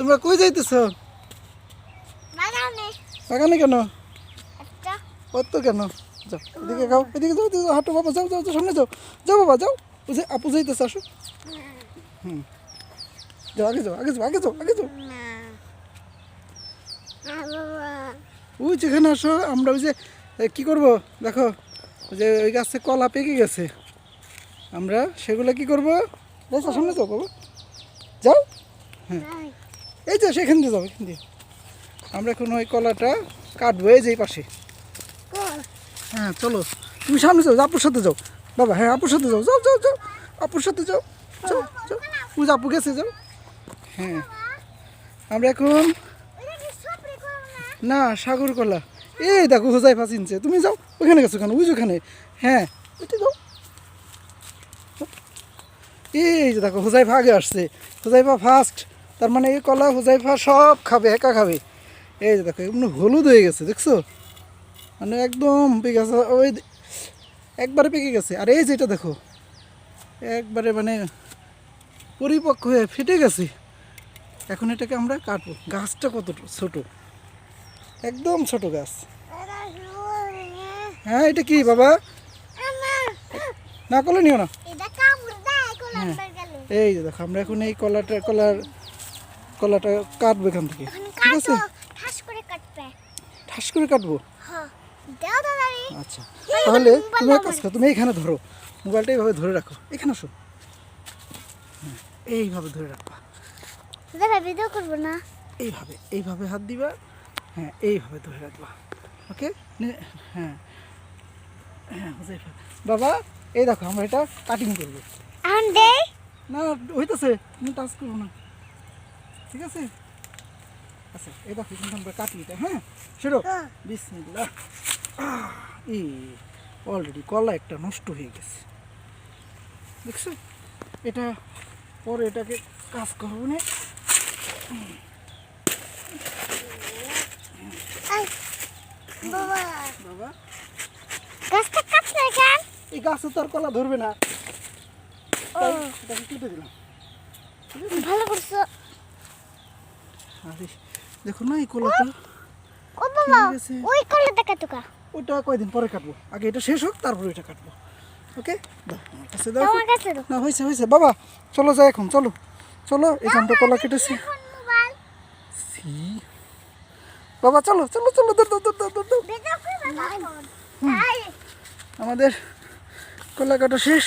তোমরা কই যাইতেছ? বাগানে। কেন? কত কেন? যাও এদিকে খাও এদিকে যাও এদিকে যাও, হাঁটো বাবা যাও যাও সামনে যাও। যাও বাবা যাও। ওই যে আপু যাইতেছে আসো। হুম। যাও আগে যাও আগে যাও আগে যাও আগে যাও। ওই যেখানে আসো আমরা ওই যে কি করব? দেখো যে ওই গাছে কলা পেকে গেছে। আমরা সেগুলো কি করব? সামনে যাও বাবা। যাও। নাই এই যে, সেখান দিয়ে যাও, এখান দিয়ে। আমরা এখন ওই কলাটা কাটবো, এই যে পাশে। হ্যাঁ চলো। তুমি সামনে যাও, আপুর সাথে যাও। বাবা হ্যাঁ আপুর সাথে যাও যাও যাও যাও। আপুর সাথে যাও যাও ওই যে আপু গেছে, যাও। হ্যাঁ। আমরা এখন না, সাগর কলা। এই দেখো, হোজাই চিনছে তুমি যাও ওখানে গেছো ওই যে ওখানে। হ্যাঁ ওইটা যাও এই যে দেখো হোজাইফা আগে আসছে। হোজাইফা ফার্স্ট তার মানে এই কলা হোজাইফা সব খাবে একা খাবে। এই যে দেখো এমনি হলুদ হয়ে গেছে দেখছ? মানে একদম পেকে গেছে ওই একবারে পেকে গেছে। আর এই যেটা দেখো একবারে মানে পরিপক্ক হয়ে ফেটে গেছে। এখন এটাকে আমরা কাটবো। গাছটা কত ছোট? একদম ছোট গাছ। হ্যাঁ এটা কি বাবা? না করলে নিও না। গেলে। এই যে দেখো আমরা এখন এই কলাটা কলার কলাটা কাটবো এখান থেকে ঠিক আছে? ঠাস করে কাটবে। ঠাস করে কাটবো? হ্যাঁ আচ্ছা তাহলে তুমি এক কাজ করো তুমি এইখানে ধরো। মোবাইলটা এইভাবে ধরে রাখো। এখানে আসো। হ্যাঁ, এইভাবে ধরে রাখবা। দাদা ভিডিও করব না। এইভাবে এইভাবে হাত দিবা। হ্যাঁ এইভাবে ধরে রাখবা। ওকে? হ্যাঁ হ্যাঁ বাবা এই দেখো আমরা এটা কাটিং করব। এখন না হইতেছে তুমি টাচ করব না। ঠিক আছে? আচ্ছা এই দেখো কিন্তু আমরা কাটি এটা হ্যাঁ? সেরো হ্যাঁ। বিসমিল্লাহ। এই অলরেডি কলা একটা নষ্ট হয়ে গেছে। দেখছ? এটা পরে এটাকে কাজ করব না। আই বাবা। বাবা। গাছটা কাটলে কেন এই গাছে তো আর কলা ধরবে না। এটাকে কেটে দিলাম। ভালো করছ। আরে দেখো না এই কলাটা। ও বাবা ওই কলে দেখা তোকা কয়দিন পরে কাটবো? আগে এটা শেষ হোক তারপরে এটা কাটবো। ওকে? দাও আমার কাছে দাও। আমার কাছে দাও। না হয়েছে হয়েছে। বাবা চলো যাই এখন চলো। চলো এখানটা কলা কেটেছি। সি। বাবা চলো চলো চলো দৌড় দৌড় দৌড় দৌড় দৌড় আমাদের কলা কাটা শেষ।